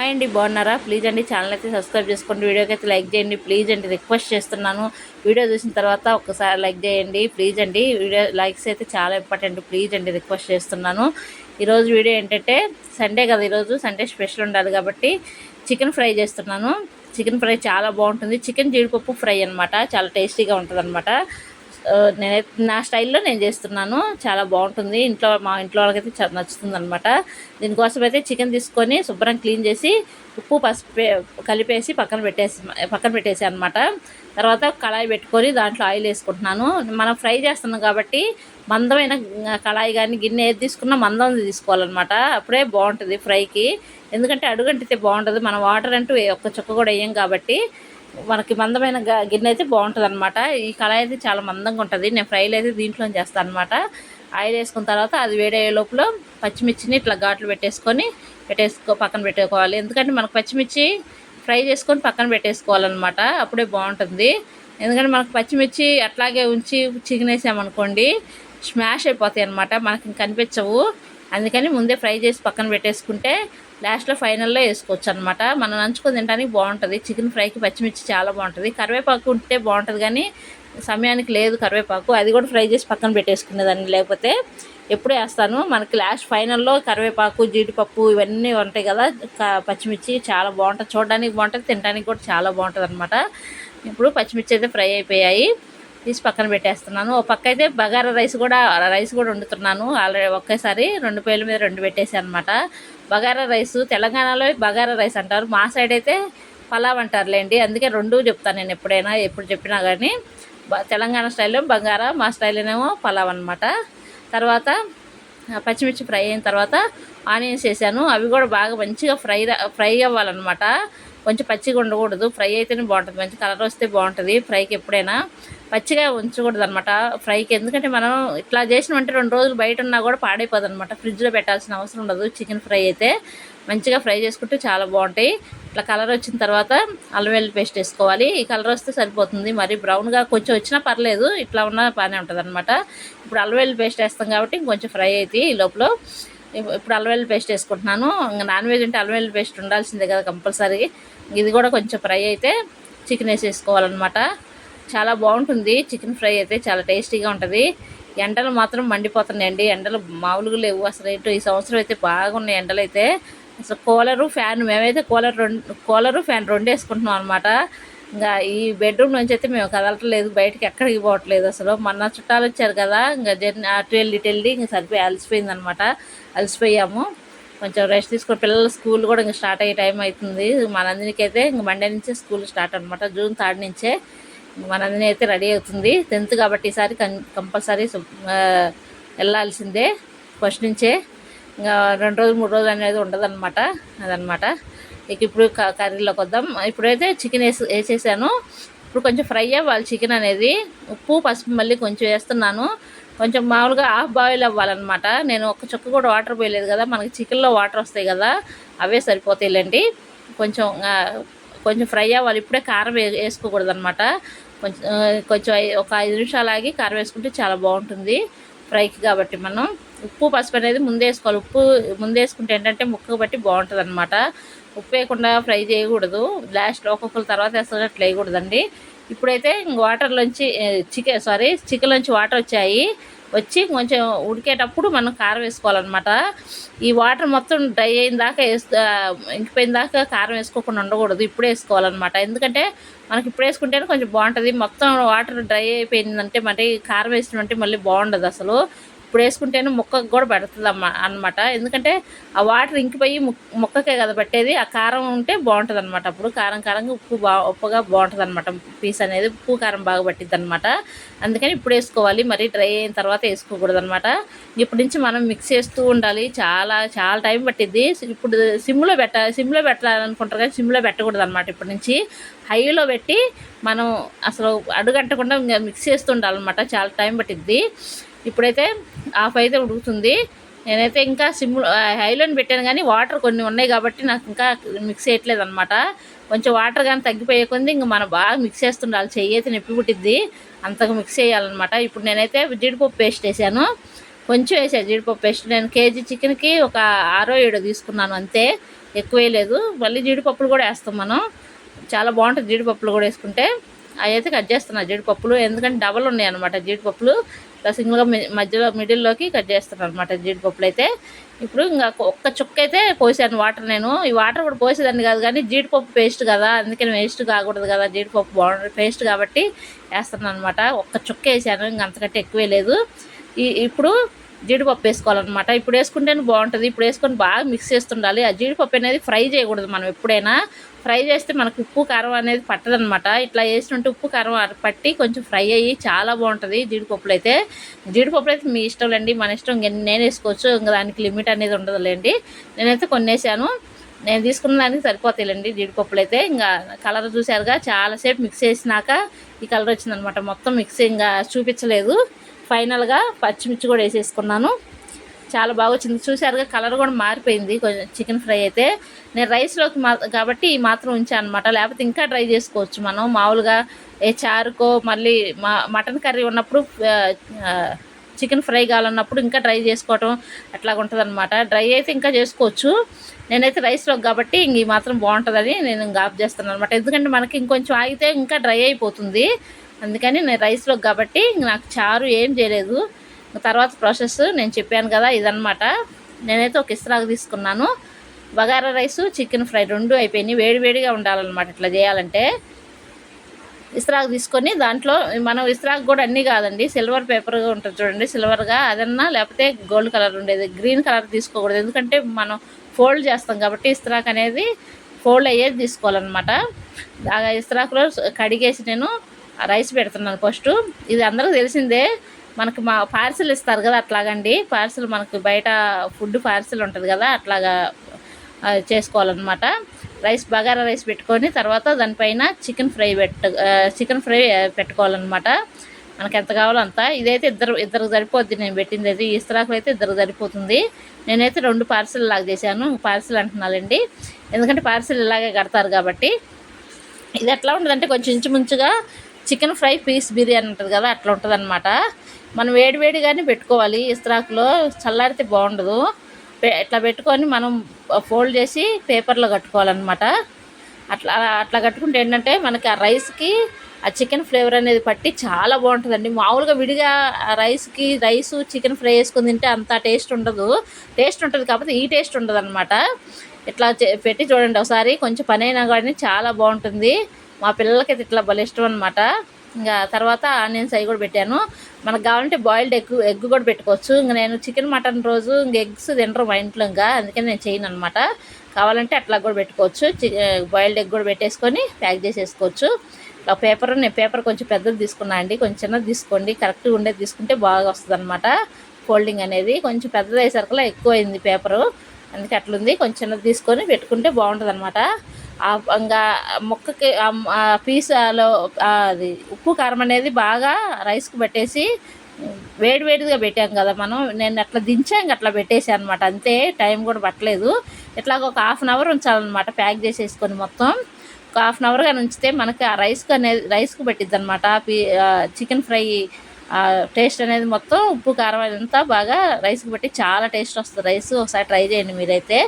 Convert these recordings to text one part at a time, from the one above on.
Hi అండి బాగున్నారా? Please అండి ఛానల్ అయితే సబ్స్క్రైబ్ చేసుకోండి వీడియోకి అయితే లైక్ చేయండి ప్లీజ్ అండి రిక్వెస్ట్ చేస్తున్నాను. వీడియో చూసిన తర్వాత ఒకసారి లైక్ చేయండి ప్లీజ్ అండి వీడియో లైక్స్ అయితే చాలా ఇంపార్టెంట్ ప్లీజ్ అండి రిక్వెస్ట్ చేస్తున్నాను. ఈరోజు వీడియో ఏంటంటే సండే కదా ఈరోజు సండే స్పెషల్ ఉండాలి కాబట్టి చికెన్ ఫ్రై చేస్తున్నాను. చికెన్ ఫ్రై చాలా బాగుంటుంది చికెన్ జీడిపప్పు ఫ్రై అనమాట చాలా టేస్టీగా ఉంటుంది నేనైతే నేను నా స్టైల్లో నేను చేస్తున్నాను. చాలా బాగుంటుంది. ఇంట్లో మా ఇంట్లో వాళ్ళకైతే చాలా నచ్చుతుంది అనమాట దీనికోసం అయితే చికెన్ తీసుకొని శుభ్రం క్లీన్ చేసి ఉప్పు పసుపు కలిపేసి పక్కన పెట్టేసి పక్కన పెట్టేసి అనమాట తర్వాత కళాయి పెట్టుకొని దాంట్లో ఆయిల్ వేసుకుంటున్నాను. మనం ఫ్రై చేస్తున్నాం కాబట్టి మందమైన కళాయి కానీ గిన్నె ఏది తీసుకున్నా మందం తీసుకోవాలన్నమాట. అప్పుడే బాగుంటుంది ఫ్రైకి. ఎందుకంటే అడుగంటితే బాగుంటుంది మనం వాటర్ అంటూ ఒక్క చుక్క కూడా వేయం కాబట్టి మనకి మందమైన గిన్నె అయితే బాగుంటుంది అనమాట ఈ కళాయి అయితే చాలా మందంగా ఉంటుంది. నేను ఫ్రైలు అయితే దీంట్లో చేస్తాను అనమాట ఆయిల్ వేసుకున్న తర్వాత అది వేడయ్యే లోపల పచ్చిమిర్చిని ఇట్లా ఘాట్లు పెట్టేసుకొని పెట్టేసుకో పక్కన పెట్టుకోవాలి. ఎందుకంటే మనకు పచ్చిమిర్చి ఫ్రై చేసుకొని పక్కన పెట్టేసుకోవాలన్నమాట. అప్పుడే బాగుంటుంది. ఎందుకంటే మనకు పచ్చిమిర్చి అట్లాగే ఉంచి చికెన్ వేసామనుకోండి స్మాష్ అయిపోతాయి అనమాట మనకి కనిపించవు. అందుకని ముందే ఫ్రై చేసి పక్కన పెట్టేసుకుంటే లాస్ట్లో ఫైనల్లో వేసుకోవచ్చు అనమాట మనం నంచుకొని తినడానికి బాగుంటుంది. చికెన్ ఫ్రైకి పచ్చిమిర్చి చాలా బాగుంటుంది. కరివేపాకు ఉంటే బాగుంటుంది కానీ సమయానికి లేదు కరివేపాకు. అది కూడా ఫ్రై చేసి పక్కన పెట్టేసుకునేదాన్ని. లేకపోతే ఎప్పుడు వేస్తాను. మనకి లాస్ట్ ఫైనల్లో కరివేపాకు జీడిపప్పు ఇవన్నీ ఉంటాయి కదా పచ్చిమిర్చి చాలా బాగుంటుంది. చూడడానికి బాగుంటుంది తినడానికి కూడా చాలా బాగుంటుంది అనమాట ఇప్పుడు పచ్చిమిర్చి అయితే ఫ్రై అయిపోయాయి. తీసి పక్కన పెట్టేస్తున్నాను. ఓ పక్క అయితే బగారా రైస్ కూడా రైస్ కూడా వండుతున్నాను. ఆల్రెడీ ఒకేసారి రెండు పేల మీద రెండు పెట్టేసాను అనమాట బగారా రైస్ తెలంగాణలో బగారా రైస్ అంటారు. మా సైడ్ అయితే పలావ్ అంటారులేండి. అందుకే రెండు చెప్తాను నేను ఎప్పుడైనా ఎప్పుడు చెప్పినా కానీ తెలంగాణ స్టైల్లో బంగారా మా స్టైల్లోనేమో పలావ్ అనమాట తర్వాత పచ్చిమిర్చి ఫ్రై అయిన తర్వాత ఆనియన్స్ వేసాను. అవి కూడా బాగా మంచిగా ఫ్రై ఫ్రై అవ్వాలన్నమాట. కొంచెం పచ్చిగా ఉండకూడదు. ఫ్రై అయితేనే బాగుంటుంది. మంచి కలర్ వస్తే బాగుంటుంది. ఫ్రైకి ఎప్పుడైనా పచ్చిగా ఉంచకూడదు అనమాట ఫ్రైకి. ఎందుకంటే మనం ఇట్లా చేసినామంటే రెండు రోజులు బయట ఉన్నా కూడా పాడైపోదు అనమాట ఫ్రిడ్జ్లో పెట్టాల్సిన అవసరం ఉండదు. చికెన్ ఫ్రై అయితే మంచిగా ఫ్రై చేసుకుంటే చాలా బాగుంటాయి. ఇట్లా కలర్ వచ్చిన తర్వాత అల్లం వెల్లుల్లి పేస్ట్ వేసుకోవాలి. ఈ కలర్ వస్తే సరిపోతుంది. మరి బ్రౌన్గా కొంచెం వచ్చినా పర్లేదు. ఇట్లా ఉన్నా బాగానే ఉంటుంది అనమాట ఇప్పుడు అల్లం వెల్లుల్లి పేస్ట్ వేస్తాం కాబట్టి ఇంకొంచెం ఫ్రై అయితే ఈ లోపల. ఇప్పుడు అల్లం వెల్లుల్లి పేస్ట్ వేసుకుంటున్నాను. ఇంకా నాన్ వెజ్ అంటే అల్లం వెల్లుల్లి పేస్ట్ ఉండాల్సిందే కదా కంపల్సరీ. ఇది కూడా కొంచెం ఫ్రై అయితే చికెన్ వేసేసుకోవాలన్నమాట. చాలా బాగుంటుంది. చికెన్ ఫ్రై అయితే చాలా టేస్టీగా ఉంటుంది. ఎండలు మాత్రం మండిపోతున్నాయండి. ఎండలు మామూలుగా లేవు. అసలు ఏంటో ఈ సంవత్సరం అయితే బాగున్నాయి ఎండలు అయితే అసలు కూలరు ఫ్యాన్ మేమైతే కూలర్ రెండు కూలరు ఫ్యాన్ రెండు వేసుకుంటున్నాం అనమాట ఇంకా ఈ బెడ్రూమ్ నుంచి అయితే మేము కదలట్లేదు. బయటకి ఎక్కడికి పోవట్లేదు అసలు. మొన్న చుట్టాలు వచ్చారు కదా ఇంకా జర్నీ అటు వెళ్ళి ఇటు వెళ్ళి ఇంకా సరిపోయి అలసిపోయింది అనమాట అలసిపోయాము. కొంచెం రెస్ట్ తీసుకొని పిల్లల స్కూల్ కూడా ఇంకా స్టార్ట్ అయ్యే టైం అవుతుంది. మనందరికీ అయితే ఇంక మండే నుంచే స్కూల్ స్టార్ట్ అనమాట జూన్ థర్డ్ నుంచే. మనందరినీ అయితే రెడీ అవుతుంది. టెన్త్ కాబట్టి ఈసారి కం కంపల్సరీ వెళ్ళాల్సిందే. ఫస్ట్ నుంచే ఇంకా రెండు రోజులు మూడు రోజులు అనేది ఉండదన్నమాట అదనమాట ఇక ఇప్పుడు కర్రీలోకి వద్దాం. ఇప్పుడైతే చికెన్ వేసి వేసేసాను. ఇప్పుడు కొంచెం ఫ్రై అవ్వాలి చికెన్ అనేది. ఉప్పు పసుపు మళ్ళీ కొంచెం వేస్తున్నాను. కొంచెం మామూలుగా హాఫ్ బాయిల్ అవ్వాలన్నమాట. నేను ఒక చుక్క కూడా వాటర్ పోయలేదు కదా. మనకి చికెన్లో వాటర్ వస్తాయి కదా అవే సరిపోతాయిలేండి. కొంచెం కొంచెం ఫ్రై అవ్వాలి. ఇప్పుడే కారం వేసుకోకూడదు అనమాట కొంచెం కొంచెం ఒక ఐదు నిమిషాలు ఆగి కారం వేసుకుంటే చాలా బాగుంటుంది ఫ్రైకి కాబట్టి మనం. ఉప్పు పసుపు అనేది ముందే వేసుకోవాలి. ఉప్పు ముందే వేసుకుంటే ఏంటంటే ముక్కకు బట్టి బాగుంటుంది అనమాట ఉప్పు వేయకుండా ఫ్రై చేయకూడదు. లాస్ట్లో ఒక్కొక్కరు తర్వాత వేస్తున్నట్లు వేయకూడదండి. ఇప్పుడైతే వాటర్లోంచి చికెన్ సారీ చికెన్లోంచి వాటర్ వచ్చాయి. వచ్చి కొంచెం ఉడికేటప్పుడు మనం కారం వేసుకోవాలన్నమాట. ఈ వాటర్ మొత్తం డ్రై అయిన దాకా వేసు ఇంకిపోయిన దాకా కారం వేసుకోకుండా ఉండకూడదు. ఇప్పుడే వేసుకోవాలన్నమాట. ఎందుకంటే మనకి ఇప్పుడు వేసుకుంటేనే కొంచెం బాగుంటుంది. మొత్తం వాటర్ డ్రై అయిపోయిందంటే మరి కారం వేసినట్టే మళ్ళీ బాగుండదు అసలు. ఇప్పుడు వేసుకుంటేనే ముక్కకు కూడా పడుతుంది అన్నమాట. అనమాట ఎందుకంటే ఆ వాటర్ ఇంకిపోయి ముక్కకే కదా పట్టేది ఆ కారం ఉంటే బాగుంటుంది అనమాట అప్పుడు కారం కారంగా ఉప్పు బాగా ఉప్పుగా బాగుంటుంది అనమాట పీస్ అనేది ఉప్పు కారం బాగా పట్టిద్ది అనమాట అందుకని ఇప్పుడు వేసుకోవాలి మరి డ్రై అయిన తర్వాత వేసుకోకూడదు అనమాట ఇప్పటి నుంచి మనం మిక్స్ చేస్తూ ఉండాలి. చాలా చాలా టైం పట్టిద్ది. ఇప్పుడు సిమ్లో పెట్ట సిమ్లో పెట్టాలనుకుంటారు కానీ సిమ్లో పెట్టకూడదు అనమాట ఇప్పటి నుంచి. హైలో పెట్టి మనం అసలు అడుగంటకుండా మిక్స్ చేస్తుండాలన్నమాట చాలా టైం పట్టిద్ది. ఇప్పుడైతే హాఫ్ అయితే ఉడుకుతుంది. నేనైతే ఇంకా సిమ్ హైలోని పెట్టాను కానీ వాటర్ కొన్ని ఉన్నాయి కాబట్టి నాకు ఇంకా మిక్స్ చేయట్లేదు అనమాట కొంచెం వాటర్ కానీ తగ్గిపోయే కొంది ఇంక మనం బాగా మిక్స్ చేస్తుండాలి. చెయ్యి అయితే నొప్పి పుట్టిద్ది. అంతకు మిక్స్ చేయాలన్నమాట. ఇప్పుడు నేనైతే జీడిపప్పు పేస్ట్ వేసాను. కొంచెం వేసాను జీడిపప్పు పేస్ట్ నేను కేజీ చికెన్కి ఒక ఆరో ఏడో తీసుకున్నాను అంతే. ఎక్కువ వేయలేదు మళ్ళీ జీడిపప్పులు కూడా వేస్తాం మనం. చాలా బాగుంటుంది జీడిపప్పులు కూడా వేసుకుంటే. అవి అయితే కట్ చేస్తున్నా జీడిపప్పులు. ఎందుకంటే డబల్ ఉన్నాయి అనమాట జీడిపప్పులు. ఇలా సింగిల్గా మధ్యలో మిడిల్లోకి కట్ చేస్తున్నాను అనమాట జీడిపప్పులు అయితే. ఇప్పుడు ఇంకా ఒక్క చుక్క అయితే పోసాను వాటర్ నేను. ఈ వాటర్ కూడా పోసేదాన్ని కాదు కానీ జీడిపప్పు పేస్ట్ కదా అందుకని వేస్ట్ కాకూడదు కదా జీడిపప్పు బాగుంటుంది పేస్ట్ కాబట్టి వేస్తున్నాను అనమాట ఒక్క చుక్క వేసాను ఇంక అంతకంటే ఎక్కువే లేదు. ఈ ఇప్పుడు జీడిపప్పు వేసుకోవాలన్నమాట. ఇప్పుడు వేసుకుంటేనే బాగుంటుంది. ఇప్పుడు వేసుకొని బాగా మిక్స్ చేస్తుండాలి. ఆ జీడిపప్పు అనేది ఫ్రై చేయకూడదు మనం ఎప్పుడైనా. ఫ్రై చేస్తే మనకు ఉప్పు కారం అనేది పట్టదనమాట ఇట్లా వేసినట్టు ఉప్పు కారం పట్టి కొంచెం ఫ్రై అయ్యి చాలా బాగుంటుంది జీడిపప్పులు అయితే. జీడిపప్పులు అయితే మీ ఇష్టం లేండి. మన ఇష్టం నేను వేసుకోవచ్చు. ఇంకా దానికి లిమిట్ అనేది ఉండదులేండి నేనైతే కొన్ని వేసాను. నేను తీసుకున్న దానికి సరిపోతాయిలేండి జీడిపప్పులు అయితే. ఇంకా కలర్ చూసారుగా చాలాసేపు మిక్స్ చేసినాక ఈ కలర్ వచ్చిందనమాట మొత్తం మిక్స్ ఇంకా చూపించలేదు. ఫైనల్గా పచ్చిమిర్చి కూడా వేసేసుకున్నాను. చాలా బాగా వచ్చింది. చూసారుగా కలర్ కూడా మారిపోయింది. కొంచెం చికెన్ ఫ్రై అయితే. నేను రైస్లోకి మా కాబట్టి ఈ మాత్రం ఉంచాను అనమాట లేకపోతే ఇంకా డ్రై చేసుకోవచ్చు మనం. మామూలుగా ఏ చారుకో మళ్ళీ మా మటన్ కర్రీ ఉన్నప్పుడు చికెన్ ఫ్రై కావాలన్నప్పుడు ఇంకా డ్రై చేసుకోవటం అట్లా ఉంటుంది అనమాట డ్రై అయితే ఇంకా చేసుకోవచ్చు. నేనైతే రైస్లోకి కాబట్టి ఇంక ఈ మాత్రం బాగుంటుందని నేను ఆఫ్ చేస్తాను అనమాట ఎందుకంటే మనకి ఇంకొంచెం ఆగితే ఇంకా డ్రై అయిపోతుంది. అందుకని నేను రైస్లో కాబట్టి నాకు చారు ఏం చేయలేదు. తర్వాత ప్రాసెస్ నేను చెప్పాను కదా ఇదనమాట నేనైతే ఒక ఇస్త్రాకు తీసుకున్నాను. బగారా రైసు చికెన్ ఫ్రై రెండు అయిపోయినాయి. వేడివేడిగా ఉండాలన్నమాట ఇట్లా చేయాలంటే. ఇస్త్రాకు తీసుకొని దాంట్లో మనం ఇస్త్రాకు కూడా అన్నీ కాదండి సిల్వర్ పేపర్గా ఉంటుంది చూడండి సిల్వర్గా అదన్నా లేకపోతే గోల్డ్ కలర్ ఉండేది. గ్రీన్ కలర్ తీసుకోకూడదు. ఎందుకంటే మనం ఫోల్డ్ చేస్తాం కాబట్టి ఇస్త్రాక్ అనేది ఫోల్డ్ అయ్యేది తీసుకోవాలన్నమాట. ఆ ఇస్త్రాకులో కడిగేసి నేను రైస్ పెడుతున్నాను ఫస్ట్. ఇది అందరికీ తెలిసిందే మనకు మా పార్సిల్ ఇస్తారు కదా అట్లాగండి. పార్సిల్ మనకు బయట ఫుడ్ పార్సిల్ ఉంటుంది కదా అట్లాగా చేసుకోవాలన్నమాట. రైస్ బగారా రైస్ పెట్టుకొని తర్వాత దానిపైన చికెన్ ఫ్రై పెట్ట చికెన్ ఫ్రై పెట్టుకోవాలన్నమాట. మనకు ఎంత కావాలో అంత. ఇదైతే ఇద్దరు ఇద్దరు సరిపోద్ది. నేను పెట్టింది అయితే ఈ ఇస్తరాకులు అయితే ఇద్దరు సరిపోతుంది. నేనైతే రెండు పార్సిల్ లాగా చేశాను. పార్సిల్ అంటున్నానండి. ఎందుకంటే పార్సిల్ ఇలాగే కడతారు కాబట్టి. ఇది ఎట్లా ఉంటుందంటే కొంచెం ఇంచుమించుగా చికెన్ ఫ్రై పీస్ బిర్యానీ ఉంటుంది కదా అట్లా ఉంటుంది అనమాట మనం వేడివేడిగానే పెట్టుకోవాలి ఇస్త్రాకులో చల్లారితే బాగుండదు. ఇట్లా పెట్టుకొని మనం ఫోల్డ్ చేసి పేపర్లో కట్టుకోవాలన్నమాట. అట్లా అట్లా కట్టుకుంటే ఏంటంటే మనకి ఆ రైస్కి ఆ చికెన్ ఫ్లేవర్ అనేది పట్టి చాలా బాగుంటుందండి. మామూలుగా విడిగా రైస్కి రైసు చికెన్ ఫ్రై వేసుకుని తింటే అంత టేస్ట్ ఉండదు. టేస్ట్ ఉంటుంది కాకపోతే ఈ టేస్ట్ ఉండదు అనమాట ఇట్లా పెట్టి చూడండి ఒకసారి. కొంచెం పని అయినా కానీ చాలా బాగుంటుంది. మా పిల్లలకైతే ఇట్లా భలే ఇష్టం అనమాట ఇంకా తర్వాత ఆనియన్స్ అవి కూడా పెట్టాను. మనకు కావాలంటే బాయిల్డ్ ఎగ్ ఎగ్ కూడా పెట్టుకోవచ్చు. ఇంకా నేను చికెన్ మటన్ రోజు ఇంక ఎగ్స్ తినరు మా ఇంట్లో ఇంకా. అందుకని నేను చేయను అనమాట కావాలంటే అట్లా కూడా పెట్టుకోవచ్చు. బాయిల్డ్ ఎగ్ కూడా పెట్టేసుకొని ప్యాక్ చేసేసుకోవచ్చు. ఆ పేపర్ నేను పేపర్ కొంచెం పెద్దది తీసుకున్నా అండి. కొంచెం చిన్నది తీసుకోండి. కరెక్ట్గా ఉండేది తీసుకుంటే బాగా వస్తుంది అనమాట ఫోల్డింగ్ అనేది కొంచెం పెద్దది అయ్యేసరికలా ఎక్కువ అయింది పేపరు. అందుకే అట్లుంది. కొంచెం తీసుకొని పెట్టుకుంటే బాగుంటుంది అనమాట ఇంకా ముక్కకి పీసాలో అది ఉప్పు కారం అనేది బాగా రైస్కి పెట్టేసి వేడివేడిగా పెట్టాం కదా మనం. నేను అట్లా దించా ఇంక అట్లా పెట్టేసాను అనమాట అంతే టైం కూడా పట్టలేదు. ఇట్లాగ ఒక హాఫ్ అన్ అవర్ ఉంచాలన్నమాట ప్యాక్ చేసేసుకొని మొత్తం. ఒక హాఫ్ అన్ అవర్గా ఉంచితే మనకి ఆ రైస్కి అనేది రైస్కి పెట్టిద్ది అనమాట చికెన్ ఫ్రై టేస్ట్ అనేది మొత్తం ఉప్పు కారం అంతా బాగా రైస్కి బట్టి చాలా టేస్ట్ వస్తుంది. రైస్ ఒకసారి ట్రై చేయండి మీరైతే.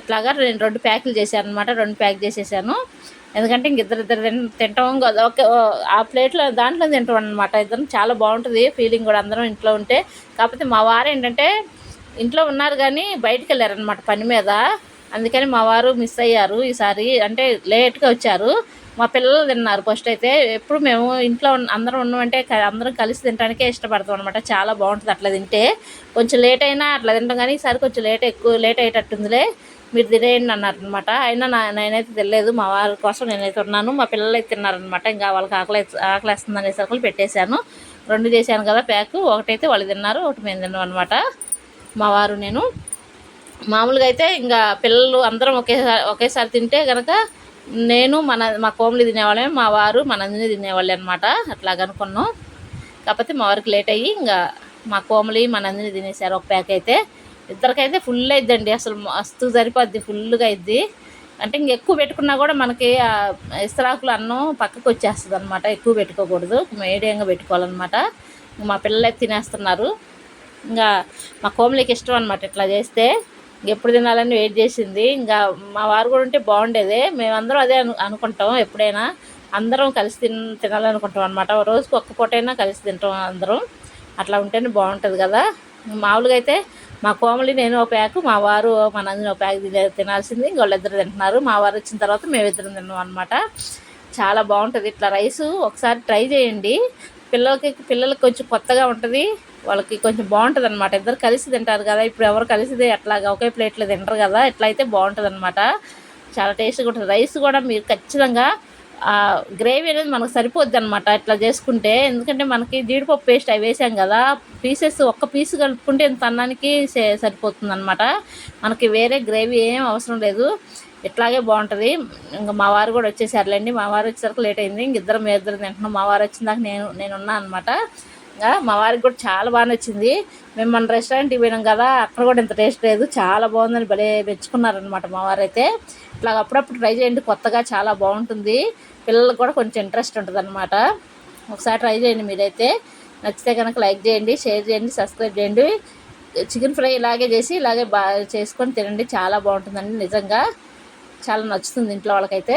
ఇట్లాగా నేను రెండు ప్యాకులు చేశాను అనమాట రెండు ప్యాక్ చేసేసాను. ఎందుకంటే ఇంక ఇద్దరు ఇద్దరు తింటాం కదా. ఒక ఆ ప్లేట్లో దాంట్లో తింటాం అనమాట ఇద్దరం చాలా బాగుంటుంది ఫీలింగ్ కూడా అందరం ఇంట్లో ఉంటే. కాకపోతే మా వారు ఏంటంటే ఇంట్లో ఉన్నారు కానీ బయటికి వెళ్ళారనమాట పని మీద. అందుకని మా వారు మిస్ అయ్యారు ఈసారి. అంటే లేట్గా వచ్చారు. మా పిల్లలు తిన్నారు ఫస్ట్ అయితే. ఎప్పుడు మేము ఇంట్లో అందరం ఉన్నామంటే అందరం కలిసి తినడానికే ఇష్టపడతాం అనమాట చాలా బాగుంటుంది అట్లా తింటే. కొంచెం లేట్ అయినా అట్లా తింటాం కానీ ఈసారి కొంచెం లేట్ ఎక్కువ లేట్ అయ్యేటట్టుందిలే. మీరు తినేయండి అన్నారు అనమాట అయినా నా నేనైతే తెలియదు మా వారి కోసం నేనైతే ఉన్నాను. మా పిల్లలు అయితే తిన్నారనమాట ఇంకా వాళ్ళకి ఆకలి ఆకలి వేస్తుంది సరుకులు పెట్టేశాను. రెండు చేశాను కదా ప్యాక్. ఒకటైతే వాళ్ళు తిన్నారు. ఒకటి మేము తిన్నాం అనమాట మా వారు నేను. మామూలుగా అయితే ఇంకా పిల్లలు అందరం ఒకేసారి ఒకేసారి తింటే కనుక నేను మన మా కోమలి తినేవాళ్ళమే మా వారు మన నందిని తినేవాళ్ళే అనమాట అట్లా అనుకున్నాం. కాకపోతే మా వారికి లేట్ అయ్యి ఇంకా మా కోమలి మా నందిని తినేసారు ఒక ప్యాక్ అయితే. ఇద్దరికైతే ఫుల్ అయిద్దండి. అసలు మస్తు సరిపోద్ది ఫుల్గా అయిద్ది. అంటే ఇంక ఎక్కువ పెట్టుకున్నా కూడా మనకి ఇస్తరాకులు అన్నం పక్కకు వచ్చేస్తుంది అనమాట ఎక్కువ పెట్టుకోకూడదు. మీడియంగా పెట్టుకోవాలన్నమాట. మా పిల్లలు తినేస్తున్నారు. ఇంకా మా కోమలికి ఇష్టం అనమాట ఇట్లా చేస్తే. ఎప్పుడు తినాలని వెయిట్ చేసింది. ఇంకా మా వారు కూడా ఉంటే బాగుండేది. మేమందరం అదే అను అనుకుంటాం ఎప్పుడైనా. అందరం కలిసి తిన్ తినాలనుకుంటాం అనమాట రోజుకి ఒక్క పూటైనా కలిసి తింటాం అందరం. అట్లా ఉంటేనే బాగుంటుంది కదా. మామూలుగా అయితే మా కోమలి నేను ఒక ప్యాక్ మా వారు మా నందిని ఒక ప్యాక్ తినాల్సింది. ఇంక వాళ్ళిద్దరు తింటున్నారు. మా వారు వచ్చిన తర్వాత మేమిద్దరం తిన్నాం అనమాట చాలా బాగుంటుంది. ఇట్లా రైస్ ఒకసారి ట్రై చేయండి. పిల్లలకి పిల్లలకి కొంచెం కొత్తగా ఉంటుంది. వాళ్ళకి కొంచెం బాగుంటుంది అనమాట ఇద్దరు కలిసి తింటారు కదా. ఇప్పుడు ఎవరు కలిసి అట్లాగా ఒకే ప్లేట్లో తింటారు కదా. ఇట్లా అయితే బాగుంటుంది అనమాట చాలా టేస్ట్గా ఉంటుంది. రైస్ కూడా మీరు ఖచ్చితంగా గ్రేవీ అనేది మనకు సరిపోద్ది అనమాట ఇట్లా చేసుకుంటే. ఎందుకంటే మనకి జీడిపప్పు పేస్ట్ అవి వేసాం కదా. పీసెస్ ఒక్క పీస్ కలుపుకుంటే ఇంత అన్నానికి సరిపోతుంది అనమాట మనకి వేరే గ్రేవీ ఏం అవసరం లేదు. ఇట్లాగే బాగుంటుంది. ఇంకా మా వారు కూడా వచ్చేసారులేండి. మా వారు వచ్చేసరికి లేట్ అయింది. ఇంక ఇద్దరు మీ ఇద్దరు తింటున్నాం. మా వారు వచ్చిన దాకా నేను నేను ఉన్నాను అనమాట ఇంకా మా వారికి కూడా చాలా బాగా నచ్చింది. మేము మన రెస్టారెంట్కి పోయినాం కదా అక్కడ కూడా ఇంత టేస్ట్ లేదు. చాలా బాగుందని భలే మెచ్చుకున్నారనమాట మా వారు అయితే. ఇట్లా అప్పుడప్పుడు ట్రై చేయండి. కొత్తగా చాలా బాగుంటుంది. పిల్లలకు కూడా కొంచెం ఇంట్రెస్ట్ ఉంటుంది అనమాట ఒకసారి ట్రై చేయండి మీరైతే. నచ్చితే కనుక లైక్ చేయండి షేర్ చేయండి సబ్స్క్రైబ్ చేయండి. చికెన్ ఫ్రై ఇలాగే చేసి ఇలాగే బాగా చేసుకొని తినండి. చాలా బాగుంటుందండి నిజంగా. చాలా నచ్చుతుంది ఇంట్లో వాళ్ళకైతే.